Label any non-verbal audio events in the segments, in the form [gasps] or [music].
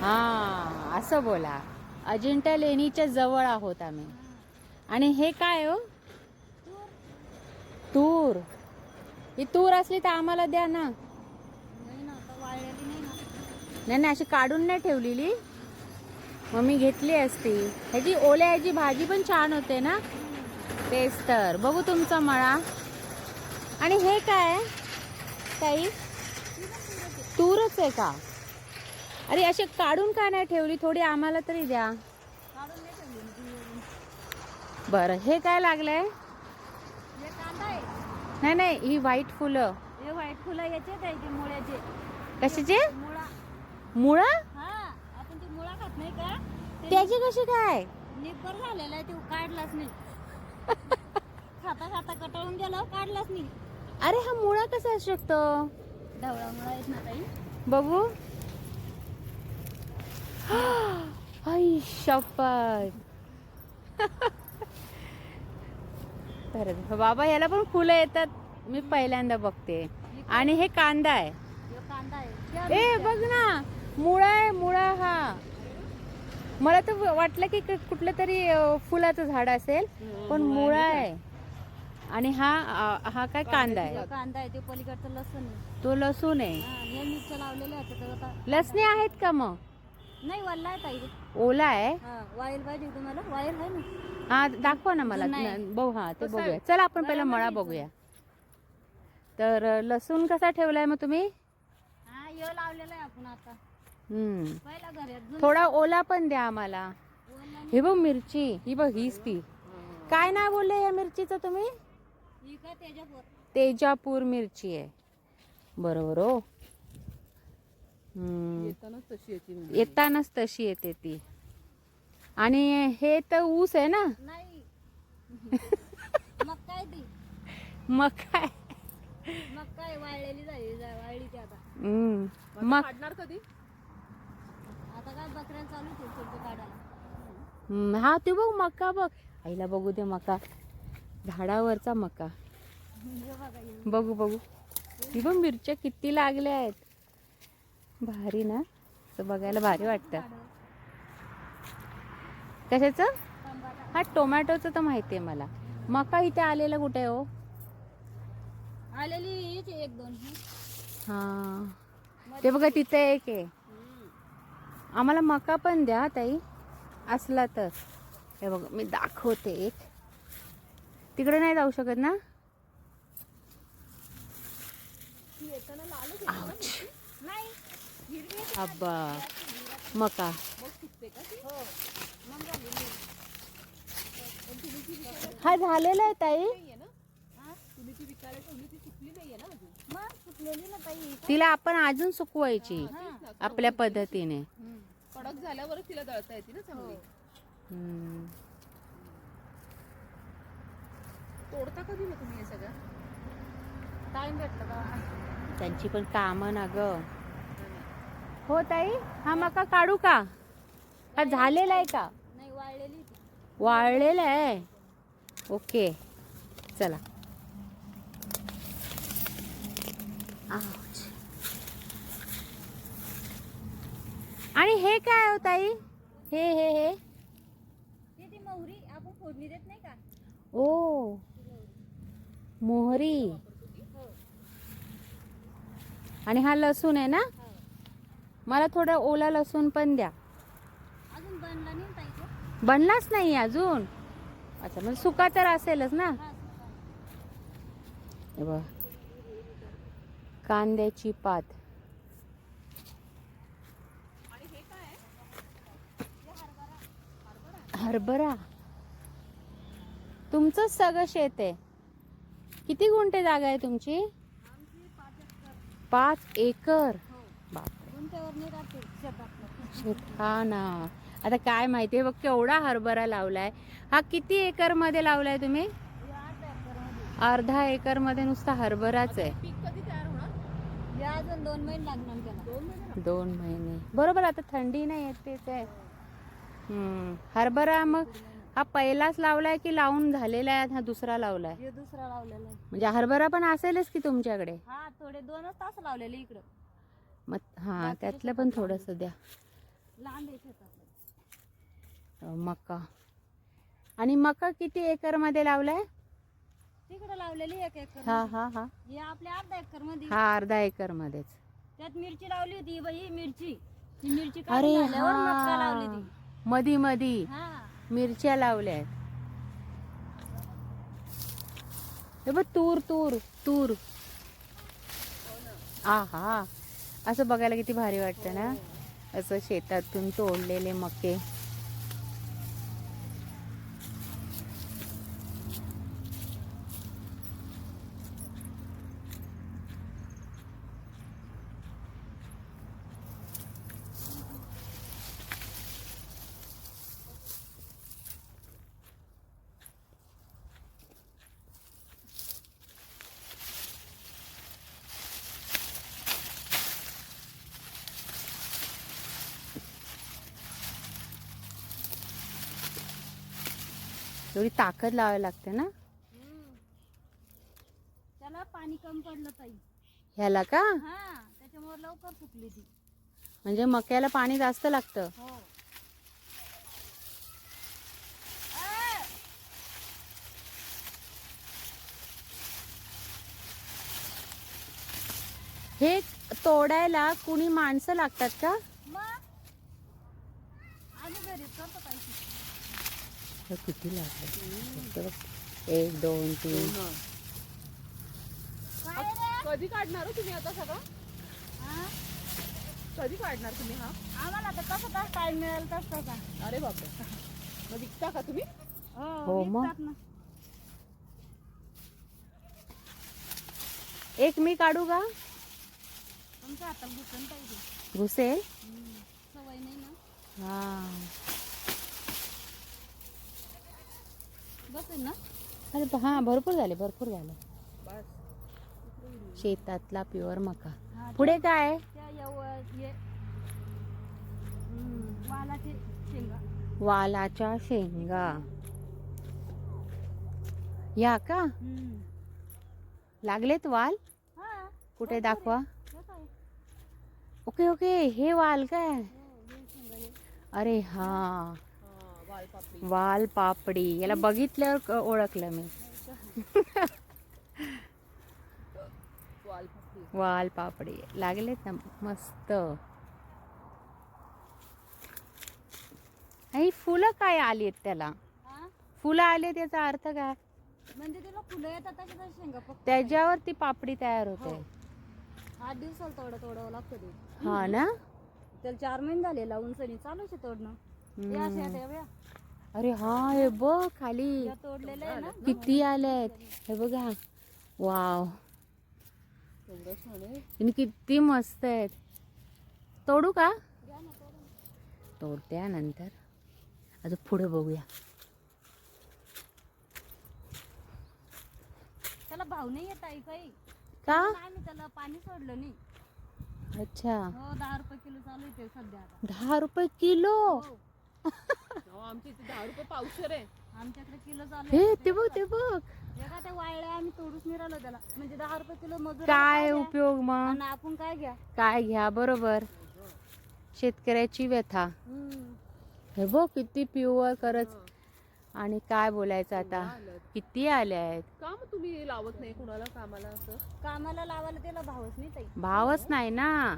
हा असं बोला. अजिंठा लेणीच्या जवळ आहोत आम्ही. आणि हे काय हो? तूर. ही तूर असली तर आम्हाला द्या ना. नाही नाही ना. नाही नाही अशी काढून नाही ठेवलेली. मग मी घेतली असती. ह्याची ओल्या ह्याची भाजी पण छान होते ना. तेच तर. बघू तुमचा मळा. आणि हे काय? आहे? ताई तूरच आहे का? अरे अशी काढून का नाही ठेवली? थोडी आम्हाला तरी द्या. बरं हे काय लागलंय? हे नाही नाही ही व्हाईट फुलं. हे व्हाईट फुलं याचे द्यायचे मुळ्याचे. कशाचे? मुळा. मुळा? हा आपण ती मुळा खात नाही का? त्याची कशी काय? निब्बर झालेला आहे ते काढलाच नाही. खाता खाता कटाळून गेलो काढलाच नाही. अरे हा मुळा कसा असू शकतो? ढवळा मुळा येत ना ताई? बघू. [gasps] आई शपथ. [laughs] बाबा याला पण फुलं येतात. मी पहिल्यांदा बघते. आणि हे कांदा आहे. ए बघ ना. मुळा आहे मुळा हा. मला तर वाटलं की कुठलं तरी फुलाचं झाड असेल पण मुळा आहे आणि हा हा काय कांदा आहे. कांदा आहे ते पलीकडचं लसूण तो लसूण आहे. लसणे आहेत का मग? नाही वल्ला आहे ताई. ओला आहे? हा वाईल पाहिजे तुम्हाला वाईल आहे ना. हा दाखवा ना मला. नाही. न- बघू हा ते बघूया. चला आपण पहिला मळा बघूया. तर अ, लसूण कसा ठेवलाय मग तुम्ही? हा लावलेलं आहे आपण आता. हम्म. पहिला घरात थोडा ओला पण द्या आम्हाला. हे बघ मिरची. ही बघ हीच ती. काय नाही बोलले या मिरचीचं तुम्ही? ही त्याच्यावर तेजापूर मिरची आहे. बरोबर हो. येतानाच तशी येते येतानाच तशी येते ती. आणि हे तर ऊस आहे ना? नाही. [laughs] मग काय ती? मग काय? मग काय वाळलेली झाली जा- वाळली ती आता. हम्म. मग? काढणार कधी? आता काय बकऱ्या चालू ते काढायला. हा ते बघ मका बघ. आईला बघू दे मका. झाडावरचा मका. हे बघा. बघू बघू. ही बघ मिरच्या किती लागल्या आहेत. भारी ना? तर बघायला भारी वाटतं. कशाचं. हा टोमॅटोचं तर माहिती आहे मला. मका इथे आलेला कुठे आहे हो? आलेली एक दोन हा. ते बघा तिथे एक आहे. आम्हाला मका पण द्या ताई. असला तर. हे बघ मी दाखवते एक. तिकडे नाही जाऊ शकत ना? अब्बा मका हो झालेला आहे ताई ना तिला आपण अजून सुकवायची. आपल्या पद्धतीने कडक झाल्यावर तिला दळता येते ना चांगली. तोडता कधी मग तुम्ही हे सगळं टाइम भेटला का त्यांची पण कामं ना ग हो ताई हा मका काढू का? झालेला आहे का? नाही वाळलेली वाळलेला आहे? ओके चला. आणि हे काय हो ताई? हे हे हे? ती ती मोहरी आपण फोडणी देत नाही का? ओ मोहरी. हो. आणि हा लसूण आहे ना? मला थोडा ओला लसूण पण द्या. बनलाच नाही अजून? अच्छा म्हणजे सुका तर असेलच ना? बघ. कांद्याची पात. हरभरा. तुमचंच सगळं शेत आहे. किती गुंठे जागा आहे तुमची? पाच एकर. हो ना. आता काय माहितीये बघ केवढा हरभरा लावलाय. हा किती एकरमध्ये लावलाय तुम्ही? हे अर्धा एकरमध्ये नुसता हरभराच आहे. पीक कधी तयार होणार? अजून दोन महिने लागणार त्याला. दोन महिने बरोबर आता थंडी नाही येत तेच आहे. हम्म. हरभरा मग हा पहिलाच लावलाय की लावून झालेला आहे हा दुसरा लावलाय? हे दुसरा लावलेला आहे. म्हणजे हरभरा पण असेलच की तुमच्याकडे? हा थोडे दोनच तास लावलेले इकडं. मग हा त्यातलं पण थोडस द्या. मका. आणि मका किती एकरमध्ये लावलाय? तिकडे लावलेली एक एकर हा हा हा. हे आपल्या अर्धा एकरमध्ये हा अर्धा एकर मध्येच त्यात मिरची लावली होती बाई मिरची. ही मिरची अरे लावली मधी मधी. हा. मिरच्या लावल्या आहेत तूर तूर तूर. आ हा असं बघायला किती भारी वाटतं ना? असं शेतातून तोडलेले मके. एवढी ताकद लावायला लागते ना? त्याला पाणी कमी पडलं ताई. ह्याला का? हा त्याच्यामुळे लवकर फुकली ती. म्हणजे मक्याला पाणी जास्त लागतं. हो. हे तोडायला कुणी माणसं लागतात का? मग? आम्ही घरीच करतो पाहिजे हे किती लागलं? एक दोन तीन. कधी काढणार हो तुम्ही आता सगळं? हा? कधी काढणार तुम्ही हा? आम्हाला तर कसं तास टाइम मिळेल तस तसा अरे बापरे. मग विकता का तुम्ही? हो मग. विकतात ना. एक मी काढू का? तुमच्या हातात घुसून पाहिजे. घुसेल? सवय नाही ना. हा. बसेल ना? अरे हा भरपूर झाले भरपूर झाले. बस. शेतातला प्युअर मका. पुढे काय वालाच्या शेंगा. या का. लागलेत वाल? कुठे दाखवा? ओके ओके हे वाल काय? हो. अरे हा. वाल पापडी याला बघितल्यावर ओळखलं मी. वालपापडी. वाल पापडी लागलेत ना मस्त. आणि फुलं काय आली आहेत त्याला? फुलं आले त्याचा अर्थ काय? म्हणजे तिला फुलं येतात त्याच्यावर ती पापडी तयार होते. हो. आठ दिवसाला तोडं तोडावं लागतं ते. हा ना? त्याला चार महिने झाले लावून सनी. चालूच आहे तोडणं. हे आहेत, हे बघा. अरे हा हे बघ खाली. या तोडलेल्या आहे ना? किती आलेत. हे बघा. वाव. आणि किती मस्त आहेत. तोडू का. तोडत्या नंतर. अजून पुढे बघूया. त्याला भाव नाही येत आहे काही. का? मी त्याला पाणी सोडलं नाही. अच्छा. हो दहा रुपये किलो चालू आहे ते सध्या आता. दहा रुपये किलो? हो. अहो, आमच्या इथे दहा रुपये पावशेर आहे. आमच्याकडे किलो चालू हे आहे. ते बघ ते बघ. हे का ते वाळल्या आम्ही तोडूच राहिलो त्याला. म्हणजे दहा रुपये किलो मजूर काय उपयोग मग? आणि आपण काय घ्या? काय घ्या बरोबर. शेतकऱ्याची व्यथा. हम्म. हे बघ किती प्युअर करत आणि काय बोलायचं आता. किती आल्या आहेत? का मग तुम्ही लावत नाही कुणाला कामाला असं? कामाला लावायला त्याला भावच नाही ताई. भावच नाही ना.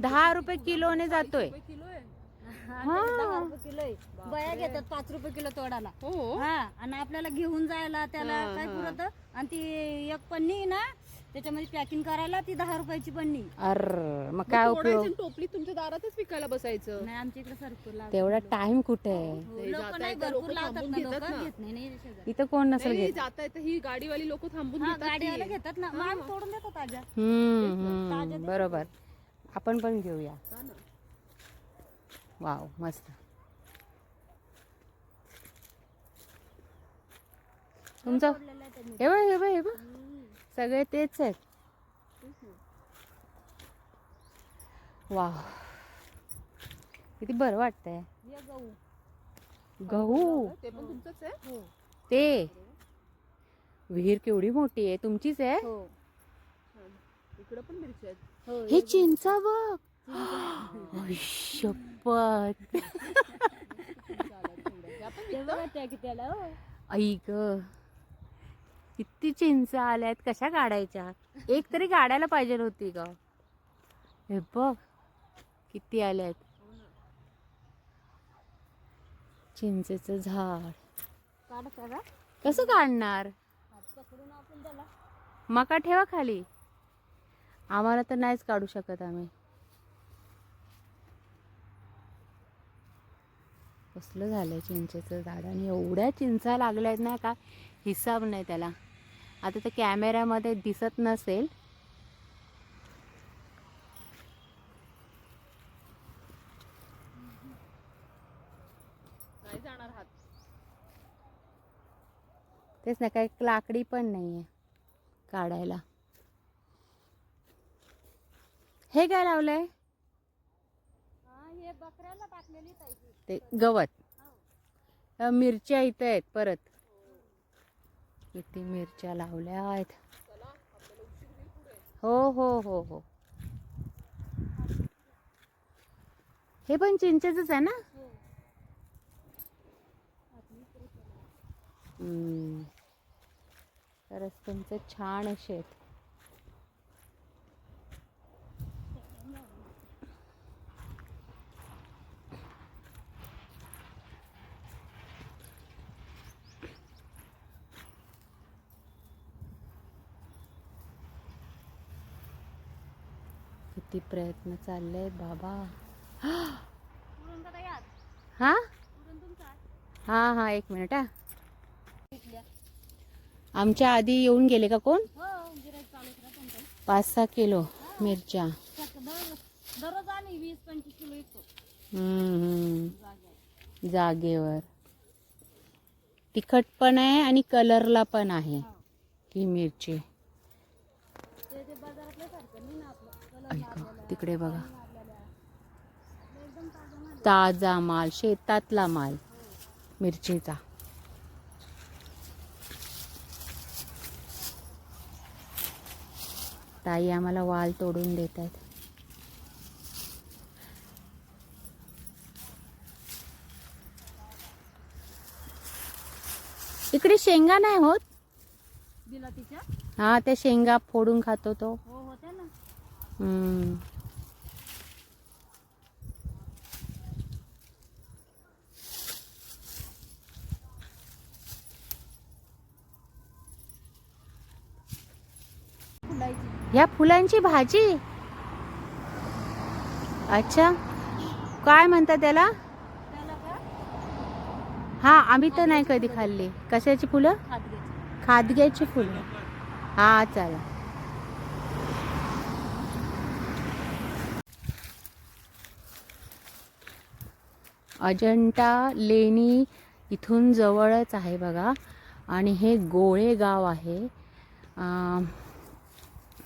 दहा रुपये किलोने जातोय. रुपये किलो आहे. बया घेतात पाच रुपये किलो तोडाला हो? हा आणि आपल्याला घेऊन जायला त्याला हा, काय हा. पुरत? आणि ती एक पन्नी ना त्याच्यामध्ये पॅकिंग करायला ती दहा रुपयाची पन्नी. अर मग काय उपयोग? टोपली तुमच्या दारातच विकायला बसायचं. नाही आमच्या इकडे सरपूर लावतात तेवढा टाइम कुठे? आहे नाही, लोक जाता नाही भरपूर लोकं लावतात ना लोक. घेतात ना. घेत नाही नाही शेजारी. इथं कोण नसेल घेत? जाता येता ही गाडीवाली लोक थांबून हा घेतात गाडीवाले ती. घेतात ना. मग आम्ही तोडून देतो ताज्या. हम्म ताज्या हम्म देतात. बरोबर. आपण पण घेऊया. हा ना. वाव मस्त. तुमचं. हे बघ हे बघ हे बघ. सगळे तेच आहेत. वाव. किती बरं वाटतंय. हे गहू. गहू? ते पण तुमचंच आहे? हो. ते? विहीर केवढी मोठी आहे तुमचीच आहे? हो. इकडे पण मिरची आहेत. हो हे चिंचा बघ. शपथ. त्याला बघा त्या ऐक किती चिंच आल्यात कशा काढायच्या एक तरी काढायला पाहिजे होती ग. हे बघ किती आल्यात. चिंचेचं झाड. काढता कसं काढणार? हात पकडून आपण त्याला मका ठेवा खाली. आम्हाला तर नाहीच काढू शकत आम्ही. कसलं झालंय चिंचेचं झाड? आणि एवढ्या चिंचा लागल्यात ना का? हिसाब नाही त्याला. आता ते कॅमेऱ्यामध्ये दिसत नसेल. नाही तेच ना काही लाकडी पण नाहीये काढायला. हे काय लावलंय? बकऱ्याला टाकलेली पाहिजे. ते गवत. मिरच्या इथं आहेत परत. किती मिरच्या लावल्या आहेत. हो हो हो हो. हे पण चिंचेच आहे ना? हम्म. खरंच तुमचं छान असे आहेत. किती प्रयत्न चालले आहेत बाबा. हा? हा हा एक मिनिट हा. आमच्या आधी येऊन गेले का कोण? हो पाच सहा किलो मिरच्या. दर दररोज आम्ही वीस पंचवीस किलो येतो हम्म, हम्म. जागे जागेवर. तिखट पण आहे आणि कलरला पण आहे हो. ही मिरची ते ते बाजारातल्या सारखं नाही ना आपलं कलर ऐका तिकडे बघा. ताजा माल शेतातला माल मिरचीचा. ताई आम्हाला वाल तोडून देत आहेत इकडे शेंगा नाही होत? हा त्या शेंगा फोडून खातो तो हो होत्या ना हम्म. फुलायची ह्या फुलांची भाजी? अच्छा. काय म्हणतात त्याला? हा आम्ही तर नाही कधी खाल्ली. कशाची फुलं? खादग्याची फुलं. हा चला. अजंठा लेणी इथून जवळच आहे बघा. आणि हे गोळे गाव आहे.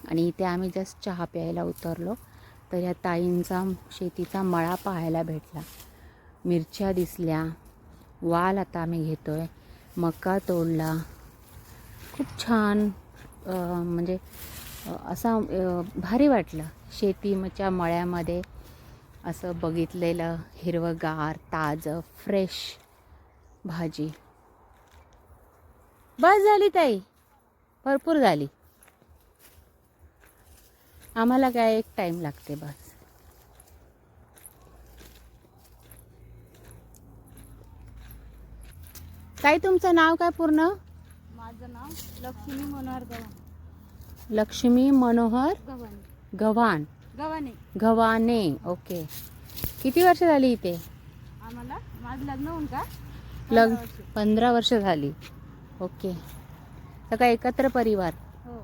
आणि इथे आम्ही जस्ट चहा प्यायला उतरलो. तर या ताईंचा शेतीचा मळा पाहायला भेटला. मिरच्या दिसल्या. वाल आता आम्ही घेतो आहे मका तोडला. खूप छान म्हणजे असा भारी वाटलं. शेतीच्या मळ्यामध्ये असं बघितलेलं हिरवंगार ताजं फ्रेश भाजी. बस झाली ताई. भरपूर झाली. आम्हाला काय एक टाईम लागते बस. ताई तुमचं नाव काय पूर्ण? माझं नाव लक्ष्मी मनोहर गव्हाण. लक्ष्मी मनोहर गव्हाणे. गव्हाण. गव्हाणे. गव्हाणे ओके. किती वर्ष झाली इथे? आम्हाला माझं लग्न होऊन का? लग पंधरा वर्षे. झाली. ओके. सगळा एकत्र परिवार. हो.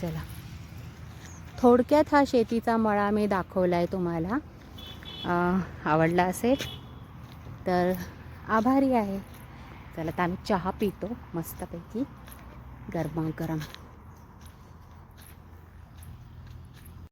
चला. थोडक्यात हा शेतीचा मळा मी दाखवला आहे तुम्हाला आवडला असेल तर आभारी आहे. चला तर आम्ही चहा पितो मस्तपैकी. गरमागरम.